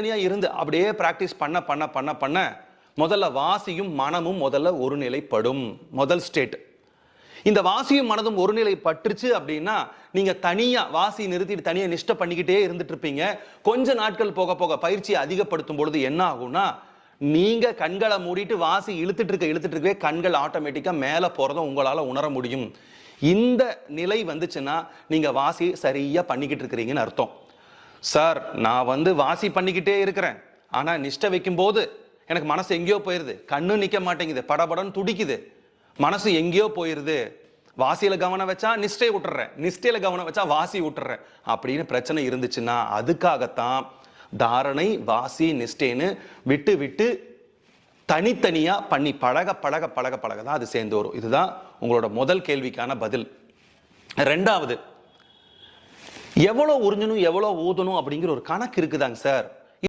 தனியா இருந்து அப்படியே ப்ராக்டிஸ் பண்ண பண்ண பண்ண பண்ண முதல்ல வாசியும் மனமும் முதல்ல ஒருநிலைப்படும். முதல் ஸ்டேட் இந்த வாசியும் மனதும் ஒருநிலை பற்றுச்சு அப்படின்னா நீங்க தனியா வாசி நிறுத்திட்டு தனியா நிஷ்ட பண்ணிக்கிட்டே இருந்துட்டு இருப்பீங்க. கொஞ்ச நாட்கள் போக போக பயிற்சியை அதிகப்படுத்தும் பொழுது என்ன ஆகும்னா நீங்க கண்களை மூடிட்டு வாசி இழுத்துட்டு இருக்க இழுத்துட்டு இருக்கவே கண்கள் ஆட்டோமேட்டிக்கா மேல போகிறதும் உங்களால உணர முடியும். இந்த நிலை வந்துச்சுன்னா நீங்க வாசி சரியா பண்ணிக்கிட்டு இருக்கிறீங்கன்னு அர்த்தம். சார் நான் வந்து வாசி பண்ணிக்கிட்டே இருக்கிறேன். ஆனால் நிஷ்டை வைக்கும்போது எனக்கு மனசு எங்கேயோ போயிடுது கண்ணு நிற்க மாட்டேங்குது. படபடன்னு துடிக்குது. மனசு எங்கேயோ போயிடுது வாசியில் கவனம் வச்சா நிஷ்டையை விட்டுறேன் நிஷ்டையில் கவனம் வச்சா வாசி விட்டுறேன் அப்படின்னு பிரச்சனை இருந்துச்சுன்னா அதுக்காகத்தான் தாரணை வாசி நிஷ்டேன்னு விட்டு விட்டு தனித்தனியாக பண்ணி பழக பழக பழக பழக தான் அது சேர்ந்து வரும். இதுதான் உங்களோட முதல் கேள்விக்கான பதில். ரெண்டாவது எவ்வளோ உறிஞ்சணும் எவ்வளோ ஊதணும் அப்படிங்கிற ஒரு கணக்கு இருக்குதாங்க சார்.